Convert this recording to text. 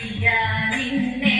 ഇതാ നിന്നെ